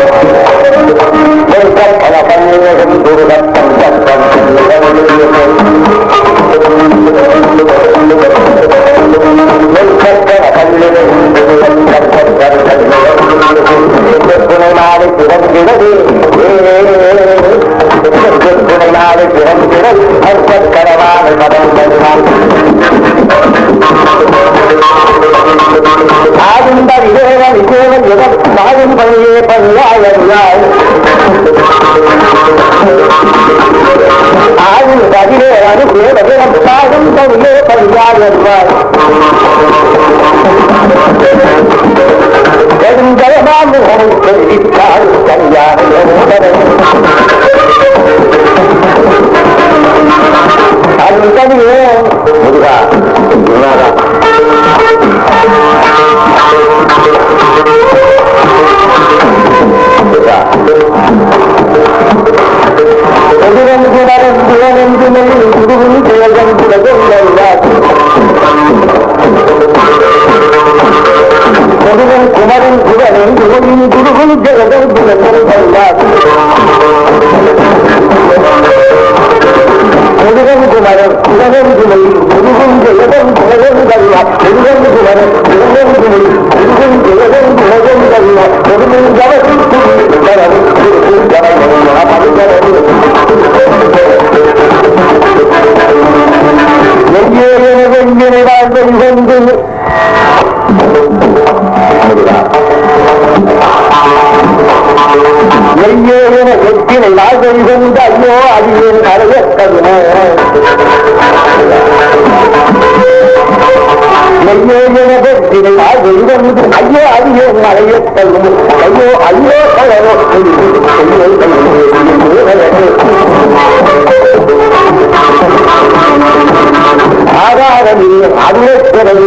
Thank you. பணியே বলে মনে করলাম ஐயோ ஐயோ கலரோ ஆதாரமில்லை அருளத்திறகு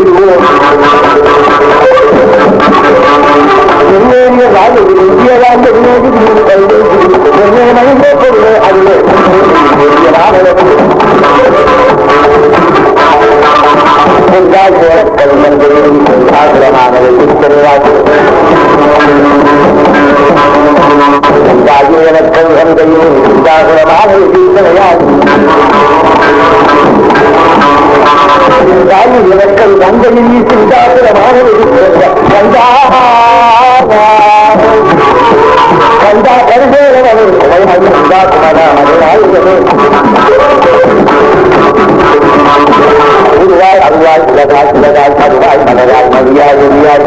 சிந்தாசுரமாக கந்தா கந்தா கருதேவன் உருவாய் அருவாய் உலகாய் உலகாய் அருவாய் மலராய் மதியாய் ஒளியாய்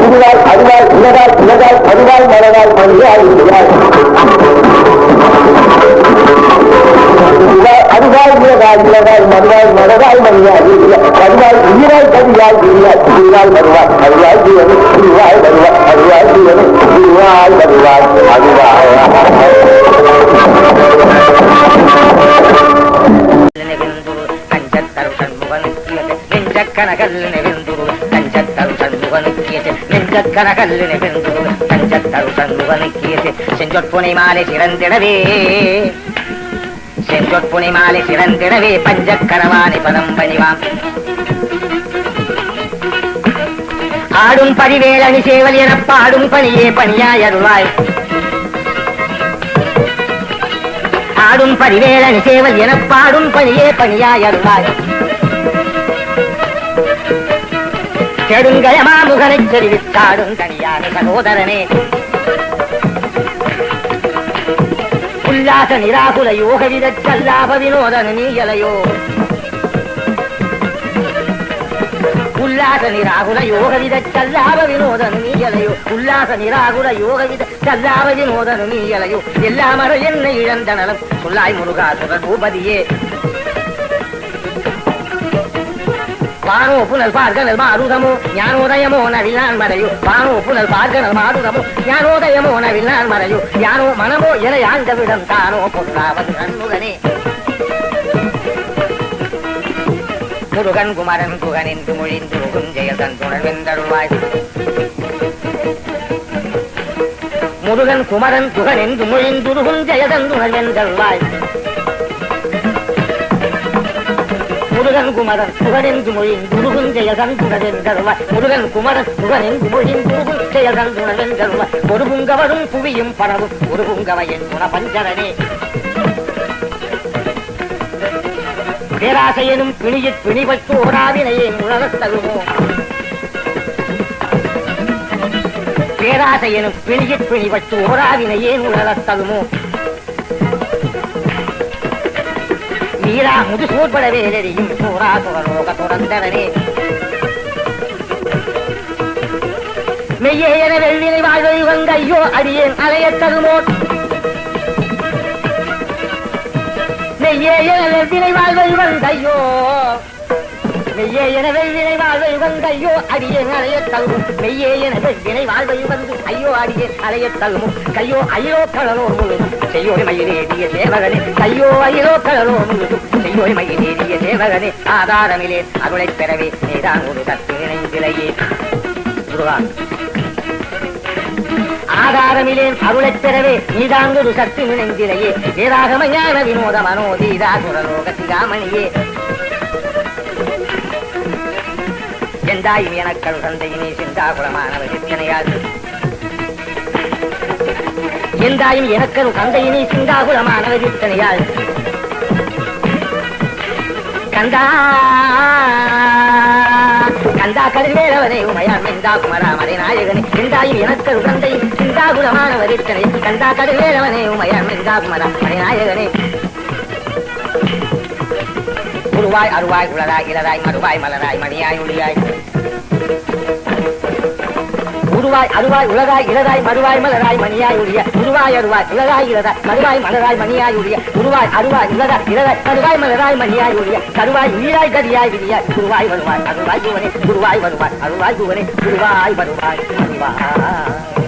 உருவாய் அருவாய் உலகாய் உலகாய் அருவாய் மலராய் மதியாய் ஒளியாய் அருவாய் மறுவாய் மலராய் மதியாய் மறுவாய் உயிராய் கதியாய் உயிராய் உயிராய் வருவாய் மறுவாய் ஜீவன் உருவாய் வருவாய் மறுவாய் ஜீவன் உருவாய் வருவாய் அருவாய் கஞ்சத்தரு சண்முகனுக்கியது நெஞ்சக்கனகல்லினை வெந்துரு கஞ்சத்தரு சண்முகனுக்கியது நெஞ்சக்கனகல்லினை சண்முகனுக்கியது செஞ்சொற்புனை மாலை சிறந்திடவே செங்கொப்புனி மாலை சிறந்திடவே பஞ்சக்கரவாணி பதம் பணிவாம். ஆடும் பதிவேலணி சேவல் என பாடும் பணியே பணியாய் அருள்வாய் ஆடும் பதிவேலணி சேவல் என பாடும் பணியே பணியாய் அருள்வாய் கெடுங்கயமா முகனை தெரிவித்தாடும் தனியான சகோதரனே. உல்லாச நிராகுல யோகவித கல்லாப வினோதன நீயலையோ உல்லாச நிராகுல யோகவித கல்லாப வினோதன நீயலையோ உல்லாச நிராகுல யோகவித கல்லாப வினோதன நீயலையோ எல்லாமர என்ன இழந்த சொல்லாய் முருகா பூபதியே. வானோ புனல் பார்கனல் மாருதமோ ஞானோதயமோ நவிலான் மறையோ வானோ புனல் பார்கனல் மாருதமோ ஞானோதயமோ நவிலான் மறையோ யானோ மனமோ என யாழ்ந்தவிடம் தானோ பொன்னாவது நன்முகனே முருகன் குமரன் குகனின்று மொழிந்து முகுஞ்செயல் துணர் வெந்தருள்வாய் முருகன் குமரன் குகனின்று மொழிந்து முகுஞ்செயதன் துணர் வெந்தருள்வாய் முருகன் குமரன் புகழென்று மொழியின் முருகுஞ்செயதன் துணவென்றருவாய் முருகன் குமரன் புகழென்று மொழியின் முருகுஞ்செயதன் துணவென்றருவாய் ஒரு புங்கவரும் புவியும் பரவும் ஒரு புங்கவையின் குண பஞ்சரனே பேராசையனும் பிணியிற் பிணிபட்டு ஓராவினையே உணரத் தகுமோ பேராசையனும் பிணியிற் பிணிவற்று ஓராவினையே உணரத் தகுமோ வீரா முதுசூர்பட வேலெறியும் சூரா சுரலோக துறந்தரனே மெய்யே என வெள்ளினை வாழ்வை வந்த ஐயோ அடியேன் அலைய தருமோ மெய்யே என வெள்ளினை வாழ்வை வந்த ஐயோ மெய்யே எனவே வினை வாழ்வை வந்து ஐயோ அடியேன் அலைய தழுவும் மெய்யே எனவே வினை வாழ்வை வந்து ஐயோ அடியேன் அலைய தழுவும் கையோ ஐயோ கடலோர் முழுதும். செய்யோய் மயிலேறிய சேவகனே கையோ ஐயோ கடலோர் முழுதும். செய்யோய் மயிலேறிய சேவகனே ஆதாரமிலே அருளைப் பெறவே நீதான் ஒரு தத்தினை விலையே. முருகான். ஆதாரமிலேன் அருளை பெறவே நீதாங்கு ஒரு சத்து நினைந்திலையே. வேதாகம ஞான வினோத மனோதீதா குரலோக சிகாமணியே. எந்தாயும் எனக்கள் தந்தையினே சிந்தாகுலமானவர் எத்தனையாது எந்தாயும் எனக்கரு தந்தையினே சிந்தாகுலமானவர் சித்தனையால். கந்தா கந்தா கதிர்வேலவனே உமையான் மெந்தா குமராமரை நாயகனை. எந்தாயும் எனக்கரு தந்தை சிந்தாகுலமானவர் சித்தனை கந்தா கதிர்வேலவனே உமையான் மெந்தா குமராமரை நாயகனை. உருவாய் அருவாய் உளராய் இளராய் மறுவாய் மலராய் மணியாய் ஒளியாய். உருவாய் அருவாய் உலகாய் இளராய் மறுவாய் மலராய் மணியாய் ஒளிய உருவாய் அருவாய் உலகாய் இளராய் மறுவாய் மலராய் மணியாய் ஒளிய உருவாய் அருவாய் உலகாய் இளராய் மறுவாய் மலராய் மணியாய் ஒளிய கருவாய் உயிராய் கதியாய் விதியாய். குருவாய் வருவாய் அருவாய் குவனே குருவாய் வருவாய் அருவாய் குவனே குருவாய் வருவாய் வருவாய்